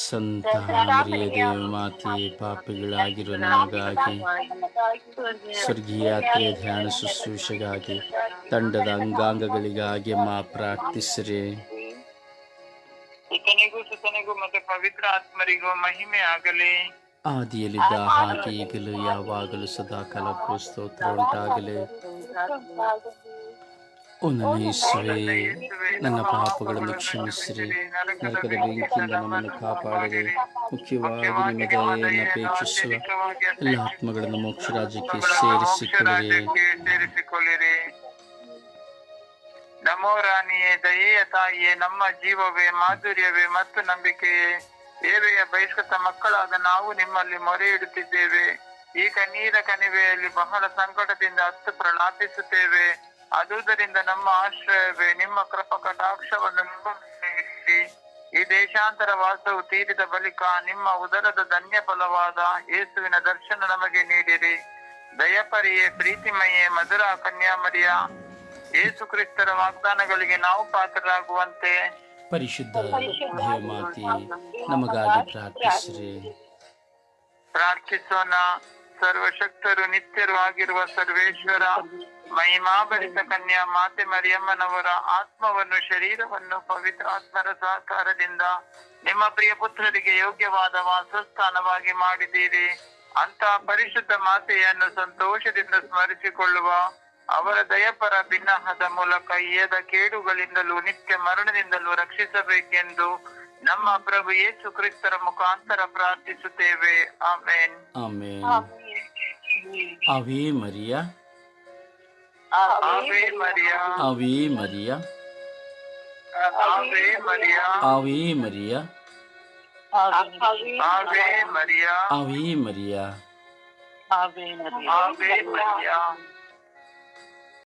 ಸಂತ ಮರಿಯದೇವಿ ಮಾತೆಯೇ ಪಾಪಿಗಳಾಗಿರೋ ನಮಗಾಗಿ ಸ್ವರ್ಗೀಯ ಯಾತ್ರೆಯ ಧ್ಯಾನ ಶುಶ್ರೂಷೆಗಾಗಿ ತಂಡದ ಅಂಗಾಂಗಗಳಿಗಾಗಿ ಮಾ ಪ್ರಾರ್ಥಿಸಿರಿ.
ಸುತನಿಗೂ ಸುತನಿಗೂ ಮತ್ತು ಪವಿತ್ರ ಆತ್ಮರಿಗೂ ಮಹಿಮೆ ಆಗಲಿ
ಆದಿಯಲ್ಲಿದ್ದ ಹಾಗೆ ಈಗಲೂ ಯಾವಾಗಲೂ ಸದಾ ಕಾಲಕ್ಕೂ ಸ್ತೋತ್ರ ಉಂಟಾಗಲಿ ನನ್ನ ನನ್ನ ಪಾಪಗಳನ್ನು ಕ್ಷಮಿಸಿರಿ. ನರಕದ ಬೆಂಕಿಯಿಂದ ನಮ್ಮನ್ನು ಕಾಪಾಡಿರಿ. ಮುಖ್ಯವಾಗಿ ನಿಮ್ಮ ದಯೆಯನ್ನು ಅಪೇಕ್ಷಿಸುವ ಎಲ್ಲ ಆತ್ಮಗಳನ್ನು ಮೋಕ್ಷ ರಾಜ್ಯಕ್ಕೆ ಸೇರಿಸಿಕೊಳ್ಳಿರಿ.
ನಮೋ ರಾಣಿಯೇ, ದಯೆಯ ತಾಯಿಯೇ, ನಮ್ಮ ಜೀವವೇ, ಮಾಧುರ್ಯವೇ ಮತ್ತು ನಂಬಿಕೆಯೇ. ದೇವೆಯ ಬಹಿಷ್ಕೃತ ಮಕ್ಕಳಾದ ನಾವು ನಿಮ್ಮಲ್ಲಿ ಮೊರೆ ಇಡುತ್ತಿದ್ದೇವೆ. ಈ ಕಣ್ಣೀರ ಕಣಿವೆಯಲ್ಲಿ ಬಹಳ ಸಂಕಟದಿಂದ ಅತ್ತು ಪ್ರಲಾಪಿಸುತ್ತೇವೆ. ಅದುದರಿಂದ ನಮ್ಮ ಆಶ್ರಯವೇ, ನಿಮ್ಮ ಕೃಪ ಕಟಾಕ್ಷವನ್ನು ಈ ದೇಶಾಂತರ ವಾಸವು ತೀರಿದ ಬಳಿಕ ನಿಮ್ಮ ಉದರದ ಧನ್ಯ ಫಲವಾದ ಯೇಸುವಿನ ದರ್ಶನ ನಮಗೆ ನೀಡಿರಿ. ದಯಪರಿಯೇ ಪ್ರೀತಿಮಯೇ ಮಧುರ ಕನ್ಯಾಮರಿಯ, ಯೇಸು ಕ್ರಿಸ್ತರ ವಾಗ್ದಾನಗಳಿಗೆ ನಾವು ಪಾತ್ರರಾಗುವಂತೆ.
ಪರಿಶುದ್ಧ ದೇವಮಾತೆ ನಮಗಾಗಿ ಪ್ರಾರ್ಥಿಸ್ರಿ.
ಪ್ರಾರ್ಥಿಸೋಣ. ಸರ್ವಶಕ್ತರು ನಿತ್ಯರು ಆಗಿರುವ ಸರ್ವೇಶ್ವರ ಮಹಿಮಾಭರಿತ ಕನ್ಯಾ ಮಾತೆ ಮರಿಯಮ್ಮನವರ ಆತ್ಮವನ್ನು ಶರೀರವನ್ನು ಪವಿತ್ರ ಆತ್ಮರ ಸಹಕಾರದಿಂದ ನಿಮ್ಮ ಪ್ರಿಯ ಪುತ್ರರಿಗೆ ಯೋಗ್ಯವಾದ ವಾಸಸ್ಥಾನವಾಗಿ ಮಾಡಿದ್ದೀರಿ. ಅಂತ ಪರಿಶುದ್ಧ ಮಾತೆಯನ್ನು ಸಂತೋಷದಿಂದ ಸ್ಮರಿಸಿಕೊಳ್ಳುವ ಅವರ ದಯಪರ ಭಿನ್ನಹದ ಮೂಲಕ ಏದ ಕೇಡುಗಳಿಂದಲೂ ನಿತ್ಯ ಮರಣದಿಂದಲೂ ರಕ್ಷಿಸಬೇಕೆಂದು ನಮ್ಮ ಪ್ರಭು ಯೇಸು ಕ್ರಿಸ್ತರ ಮುಖಾಂತರ ಪ್ರಾರ್ಥಿಸುತ್ತೇವೆ. ಆಮೇನ್.
ಆಮೇನ್. ಅವೇ ಮರಿಯ.
ಅವಿ ಮರಿಯ.
ಅವಿ ಮರಿಯ.
ಅವಿ ಮರಿಯ.
ಅವಿ ಮರಿಯ.
ಅವಿ ಮರಿಯ.
ಅವಿ ಮರಿಯ.
ಅವಿ ಮರಿಯ.